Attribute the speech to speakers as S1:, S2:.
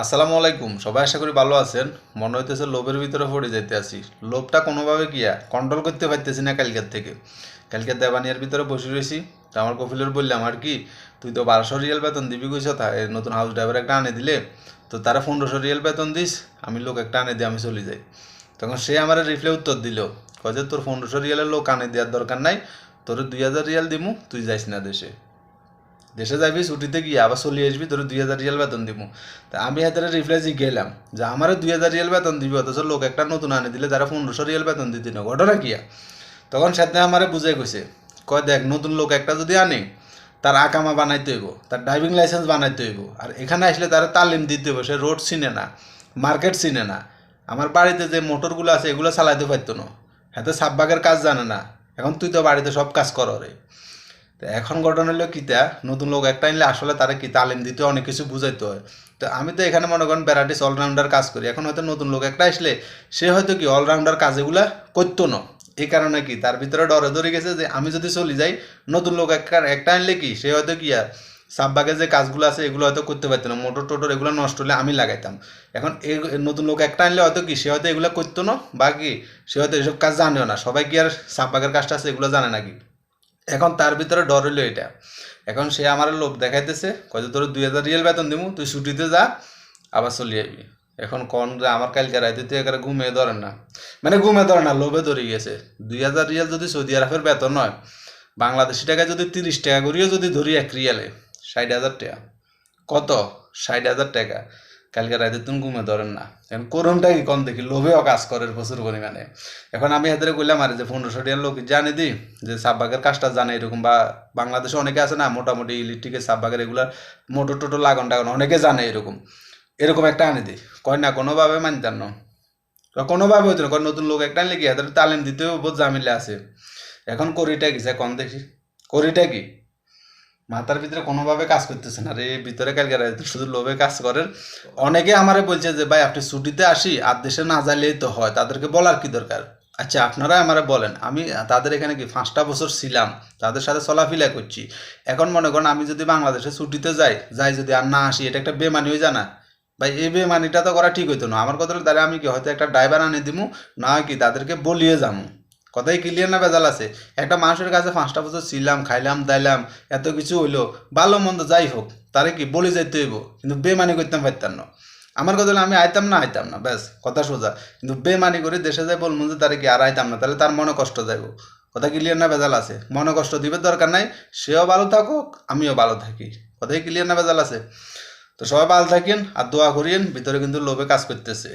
S1: আসসালামু আলাইকুম, সবাই আশা করি ভালো আছেন। মনে হইতেছে লোভের ভিতরে পড়ে যাইতে আছি। লোভটা কোনোভাবে গিয়া কন্ট্রোল করতে পারতেছি না কালকের থেকে। কালকে দেবানিয়ার ভিতরে বসে রয়েছি তো আমার কফিলের বললাম, আর কি, তুই তো বারোশো রিয়াল বেতন দিবি কইস তা নতুন হাউস ড্রাইভার একটা আনে দিলে, তো তারা পনেরোশো রিয়াল বেতন দিস, আমি লোক একটা আনে দিয়ে আমি চলে যাই। তখন সে আমার রিপ্লে উত্তর দিল, কয় যে তোর পনেরোশো রিয়ালের লোক আনে দেওয়ার দরকার নাই, তোর দুই হাজার রিয়াল দিমু, তুই যাইস না দেশে। দেশে যাবি, ছুটিতে গিয়ে আবার চলে আসবি, তোর দুই হাজার রিয়াল বেতন দিব তা আমি হাতে রিপ্লাই গেলাম যে আমারও দুই হাজার রিয়াল বেতন দিবি, অথচ লোক একটা নতুন আনে দিলে তারা পনেরোশো রিয়াল বেতন দিতে না। ঘটনা কিয়া তখন সাথে আমারে বুঝাই কইছে, কয় দেখ, নতুন লোক একটা যদি আনে, তার আকামা বানাইতে হইব, তার ড্রাইভিং লাইসেন্স বানাইতে হইব, আর এখানে আসলে তারা তালিম দিতে হইব, সে রোড চিনে না মার্কেট চিনে না। আমার বাড়িতে যে মোটরগুলো আছে, এগুলো চালাইতে পারতো না। হাতে সাববাগের কাজ জানে না। এখন তুই তো বাড়িতে সব কাজ করো রে। এখন ঘটনা হলো কিতা নতুন লোক একটা আনলে আসলে তারা কি তালিম দিতে অনেক কিছু বুঝাইতে হয়। তো আমি তো এখানে মনে করেন ভ্যারাইটিস অলরাউন্ডার কাজ করি। এখন হয়তো নতুন লোক একটা আসলে সে হয়তো কি অলরাউন্ডার কাজেগুলা করতো না। এই কারণে কি তার ভিতরে ডরে ধরে গেছে যে আমি যদি চলে যাই, নতুন লোক একটা আনলে কি সে হয়তো কি আর সাববাগে যে কাজগুলো আছে এগুলো হয়তো করতে পারতো না, মোটর টোটর এগুলো নষ্ট হলে আমি লাগাইতাম। এখন এই নতুন লোক একটা আনলে হয়তো কি সে হয়তো এগুলো করতো না, বা কি সে হয়তো এসব কাজ জানেও না। সবাই কি আর সাববাগের কাজটা আছে এগুলো জানে নাকি? এখন তার ভিতরে ডর হইল এটা। এখন সে আমার লোভ দেখাইতেছে কয় তোর দুই হাজার রিয়েল বেতন দিমু, তুই ছুটিতে যা, আবার চলে যাবি এখন কোন যে আমার কালকে রাইতে তুই একেবারে ঘুমিয়ে ধরেন না। মানে ঘুমিয়ে ধরে না, লোভে ধরে গেছে দুই হাজার রিয়াল যদি সৌদি আরবের বেতন হয়, বাংলাদেশি টাকা যদি তিরিশ টাকা করিও যদি ধরি এক রিয়ালে, ষাট হাজার টাকা। কত? ষাট হাজার টাকা। কালকে রাতে তুমি ঘুমে ধরেন না। এখন করুনটা কি কম দেখি? লোভেও কাজ করে প্রচুর পরিমাণে। এখন আমি হাতে কইলাম আর যে পনেরোশো টাকার লোক জানে দি, যে সাববাগের কাজটা জানে এরকম বা বাংলাদেশে অনেকে আছে না, মোটামুটি ইলেকট্রিকের সাববাগের এগুলার মোটর টোটর লাগন টাগান অনেকে জানে এরকম। এরকম একটা আনে দিই কয় না, কোনোভাবে মানতাম না। কোনোভাবে হইতো না। নতুন লোক একটা হাতে তালিম দিতেও বহুত জামিলে আছে। এখন করিটা কি? কম দেখি। করিটা কি? মাথার ভিতরে কোনোভাবে কাজ করতেছে না রে ভিতরে কালকে শুধু লোভে কাজ করেন। অনেকে আমারে বলছে যে ভাই আপনি ছুটিতে আসি আর দেশে না যাইলেই তো হয় তাদেরকে বলার কি দরকার? আচ্ছা আপনারা আমারে বলেন আমি তাদের এখানে কি পাঁচটা বছর ছিলাম তাদের সাথে চলাফিলা করছি। এখন মনে করেন আমি যদি বাংলাদেশে ছুটিতে যাই যাই যদি আর না আসি এটা একটা বেমানি হয়ে জানা ভাই এই বেমানিটা তো করা ঠিক হইতো না। আমার কথা হলো, তাহলে আমি কি হয়তো একটা ড্রাইভার আনি দিমু না কি তাদেরকে বলিয়ে যামু। কথাই ক্লিয়ার না বেজাল আছে? একটা মানুষের কাছে পাঁচটা বছর ছিলাম, খাইলাম, দাইলাম, এত কিছু হইল, ভালো মন্দ যাই হোক, তারে কি বলে যাইতে হইব? কিন্তু বেমানি করতাম পারতাম না। আমার কথা আমি আইতাম না আইতাম না, ব্যাস, কথা সোজা। কিন্তু বেমানি করে দেশে যাই বলব যে তারে কি আর আইতাম না, তাহলে তার মনে কষ্ট যাইব। কথা ক্লিয়ার না বেজাল আছে? মনে কষ্ট দিবে দরকার নাই, সেও ভালো থাকুক, আমিও ভালো থাকি। কথাই ক্লিয়ার না বেজাল আছে? তো সবাই ভালো থাকেন আর দোয়া করিয়েন, ভিতরে কিন্তু লোভে কাজ করতেছে।